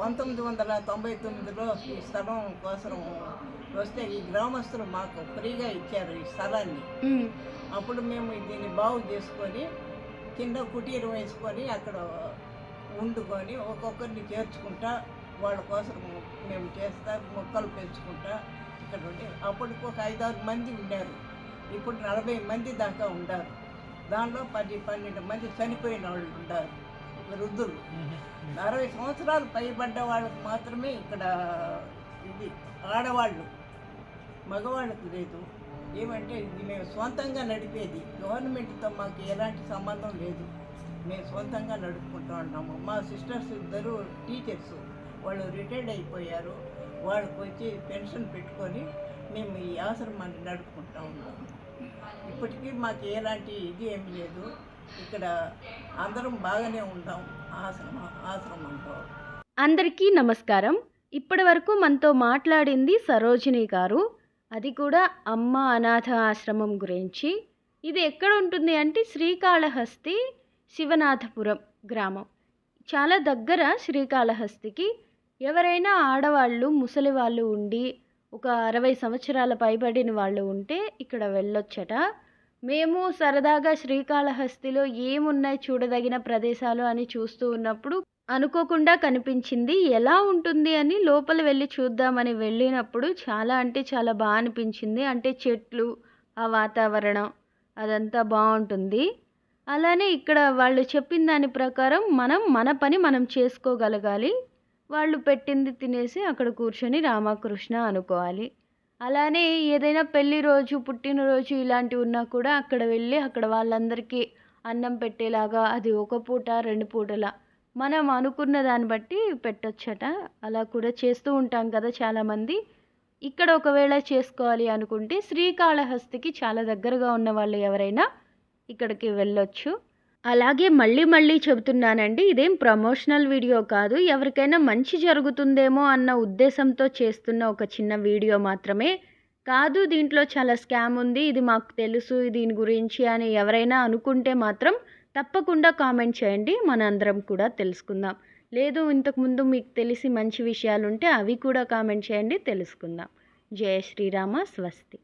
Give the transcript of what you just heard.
పంతొమ్మిది వందల తొంభై తొమ్మిదిలో ఈ స్థలం కోసం వస్తే ఈ గ్రామస్తులు మాకు ఫ్రీగా ఇచ్చారు ఈ స్థలాన్ని. అప్పుడు మేము దీన్ని బాగు చేసుకొని కింద కుటీరం వేసుకొని అక్కడ వండుకొని ఒక్కొక్కరిని చేర్చుకుంటా వాళ్ళ కోసం మేము చేస్తా మొక్కలు పెంచుకుంటా ఇక్కడ ఉండి. అప్పటికి ఒక ఐదారు మంది ఉన్నారు. ఇప్పుడు నలభై మంది దాకా ఉన్నారు. దాంట్లో పది పన్నెండు మంది చనిపోయిన వాళ్ళు ఉన్నారు. వృద్ధులు. అరవై సంవత్సరాలు పైబడ్డ వాళ్ళకి మాత్రమే ఇక్కడ ఇది ఆడవాళ్ళు మగవాళ్ళకి లేదు. ఏమంటే ఇది మేము సొంతంగా నడిపేది. గవర్నమెంట్తో మాకు ఎలాంటి సంబంధం లేదు. మేము సొంతంగా నడుపుకుంటూ ఉన్నాము. మా సిస్టర్స్ ఇద్దరు టీచర్స్. వాళ్ళు రిటైర్డ్ అయిపోయారు. వాళ్ళకి వచ్చి పెన్షన్ పెట్టుకొని మేము ఈ ఆశ్రమాన్ని నడుపుకుంటూ ఉన్నాము. ఇప్పటికీ మాకు ఎలాంటి ఇది ఏమి లేదు. ఇక్కడ అందరం బాగానే ఉంటాం. ఆశ్రమం ఆశ్రమంతో అందరికీ నమస్కారం. ఇప్పటి వరకు మనతో మాట్లాడింది సరోజిని గారు. అది కూడా అమ్మ అనాథ ఆశ్రమం గురించి. ఇది ఎక్కడ ఉంటుంది అంటే శ్రీకాళహస్తి శివనాథపురం గ్రామం. చాలా దగ్గర శ్రీకాళహస్తికి. ఎవరైనా ఆడవాళ్ళు ముసలి వాళ్ళు ఉండి ఒక అరవై సంవత్సరాల పైబడిన వాళ్ళు ఉంటే ఇక్కడ వెళ్ళొచ్చట. మేము సరదాగా శ్రీకాళహస్తిలో ఏమున్నాయి చూడదగిన ప్రదేశాలు అని చూస్తూ ఉన్నప్పుడు అనుకోకుండా కనిపించింది ఎలా ఉంటుంది అని లోపల వెళ్ళి చూద్దామని వెళ్ళినప్పుడు చాలా అంటే చాలా బాగా అనిపించింది. అంటే చెట్లు ఆ వాతావరణం అదంతా బాగుంటుంది. అలానే ఇక్కడ వాళ్ళు చెప్పిన దాని ప్రకారం మనం మన పని మనం చేసుకోగలగాలి. వాళ్ళు పెట్టింది తినేసి అక్కడ కూర్చొని రామకృష్ణ అనుకోవాలి. అలానే ఏదైనా పెళ్ళి రోజు పుట్టినరోజు ఇలాంటివి ఉన్నా కూడా అక్కడ వెళ్ళి అక్కడ వాళ్ళందరికీ అన్నం పెట్టేలాగా అది ఒక పూట రెండు పూటలా మనం అనుకున్న దాన్ని బట్టి పెట్టొచ్చట. అలా కూడా చేస్తూ ఉంటాం కదా చాలామంది. ఇక్కడ ఒకవేళ చేసుకోవాలి అనుకుంటే శ్రీకాళహస్తికి చాలా దగ్గరగా ఉన్న వాళ్ళు ఎవరైనా ఇక్కడికి వెళ్ళొచ్చు. అలాగే మళ్ళీ మళ్ళీ చెబుతున్నానండి ఇదేం ప్రమోషనల్ వీడియో కాదు ఎవరికైనా మంచి జరుగుతుందేమో అన్న ఉద్దేశంతో చేస్తున్న ఒక చిన్న వీడియో మాత్రమే. కాదు దీంట్లో చాలా స్కామ్ ఉంది ఇది మాకు తెలుసు దీని గురించి అని ఎవరైనా అనుకుంటే మాత్రం తప్పకుండా కామెంట్ చేయండి మనందరం కూడా తెలుసుకుందాం. లేదు ఇంతకుముందు మీకు తెలిసి మంచి విషయాలు ఉంటే అవి కూడా కామెంట్ చేయండి తెలుసుకుందాం. జయ శ్రీరామ స్వస్తి